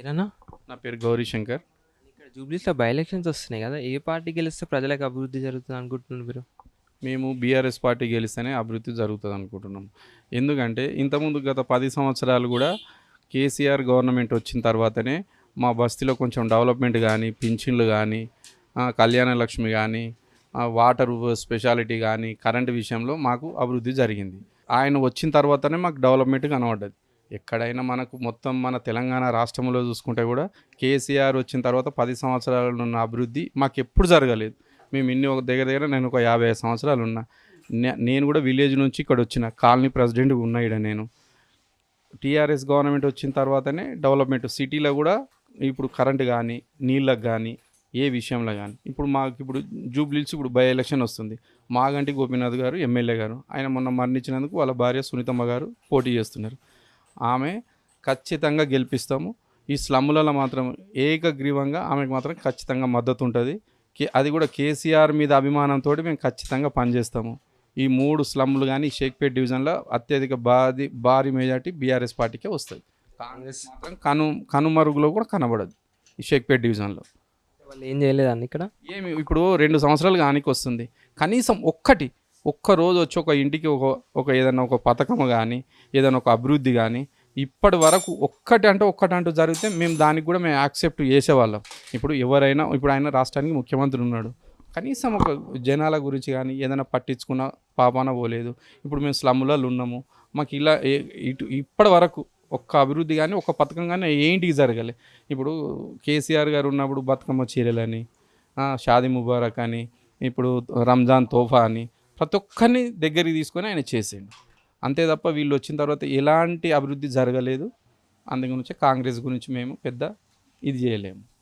ఏరన్నా నా పేరు గౌరీశంకర్ ఇక్కడ జూబ్లీస్లో బై ఎలక్షన్స్ వస్తున్నాయి కదా ఏ పార్టీ గెలిస్తే ప్రజలకు అభివృద్ధి జరుగుతుంది అనుకుంటున్నారు మీరు? మేము బీఆర్ఎస్ పార్టీ గెలిస్తేనే అభివృద్ధి జరుగుతుంది అనుకుంటున్నాం. ఎందుకంటే ఇంతకుముందు గత పది సంవత్సరాలు కూడా కేసీఆర్ గవర్నమెంట్ వచ్చిన తర్వాతనే మా బస్తీలో కొంచెం డెవలప్మెంట్ కానీ పింఛన్లు కానీ కళ్యాణ లక్ష్మి కానీ వాటర్ స్పెషాలిటీ కానీ కరెంటు విషయంలో మాకు అభివృద్ధి జరిగింది. ఆయన వచ్చిన తర్వాతనే మాకు డెవలప్మెంట్ కనబడ్డది. ఎక్కడైనా మనకు మొత్తం మన తెలంగాణ రాష్ట్రంలో చూసుకుంటే కూడా కేసీఆర్ వచ్చిన తర్వాత పది సంవత్సరాలు ఉన్న అభివృద్ధి మాకు ఎప్పుడు జరగలేదు. మేము ఇన్ని ఒక దగ్గర దగ్గర నేను ఒక యాభై ఐదు సంవత్సరాలు ఉన్నా. నే- నేను కూడా విలేజ్ నుంచి ఇక్కడ వచ్చిన కాలనీ ప్రెసిడెంట్ ఉన్నా ఇక్కడ నేను. టీఆర్ఎస్ గవర్నమెంట్ వచ్చిన తర్వాతనే డెవలప్మెంట్ సిటీలో కూడా ఇప్పుడు కరెంట్ కానీ నీళ్ళకు కానీ ఏ విషయంలో కానీ. ఇప్పుడు మాకు ఇప్పుడు జూబ్లీస్ ఇప్పుడు బై ఎలక్షన్ వస్తుంది. మాగంటి గోపీనాథ్ గారు ఎమ్మెల్యే గారు ఆయన మొన్న మరణించినందుకు వాళ్ళ భార్య సునీతమ్మ గారు పోటీ చేస్తున్నారు. ఆమె ఖచ్చితంగా గెలిపిస్తాము. ఈ స్లమ్ములలో మాత్రం ఏకగ్రీవంగా ఆమెకు మాత్రం ఖచ్చితంగా మద్దతు ఉంటుంది. అది కూడా కేసీఆర్ మీద అభిమానంతో మేము ఖచ్చితంగా పనిచేస్తాము. ఈ మూడు స్లమ్లు కానీ షేక్పేట్ డివిజన్లో అత్యధిక బాది భారీ మెజార్టీ బీఆర్ఎస్ పార్టీకే వస్తుంది. కాంగ్రెస్ మాత్రం కను కనుమరుగులో కూడా కనబడదు ఈ షేక్పేట్ డివిజన్లో. వాళ్ళు ఏం చేయలేదండి ఇక్కడ? ఏమి ఇప్పుడు రెండు సంవత్సరాలు కానికి వస్తుంది. కనీసం ఒక్కటి ఒక్క రోజు వచ్చి ఒక ఇంటికి ఒక ఒక ఏదైనా ఒక పథకం కానీ ఏదైనా ఒక అభివృద్ధి కానీ ఇప్పటి వరకు ఒక్కటి అంటే ఒక్కటంటూ జరిగితే మేము దానికి కూడా మేము యాక్సెప్ట్ చేసేవాళ్ళం. ఇప్పుడు ఎవరైనా ఇప్పుడు ఆయన రాష్ట్రానికి ముఖ్యమంత్రి ఉన్నాడు. కనీసం ఒక జనాల గురించి కానీ ఏదైనా పట్టించుకున్న పాపాన పోలేదు. ఇప్పుడు మేము స్లమ్లలో ఉన్నాము. మాకు ఇలా ఇటు ఇప్పటి వరకు ఒక్క అభివృద్ధి కానీ ఒక్క పథకం కానీ ఏంటికి జరగలే. ఇప్పుడు కేసీఆర్ గారు ఉన్నప్పుడు బతుకమ్మ చీరలని షాది షాదీ ముబారక్ అని ఇప్పుడు రంజాన్ తోఫా అని ప్రతి ఒక్కరిని దగ్గరికి తీసుకొని ఆయన చేసిండు అంతే తప్ప వీళ్ళు వచ్చిన తర్వాత ఎలాంటి అభివృద్ధి జరగలేదు. అందుగురించి కాంగ్రెస్ గురించి మేము పెద్ద ఇది చేయలేము.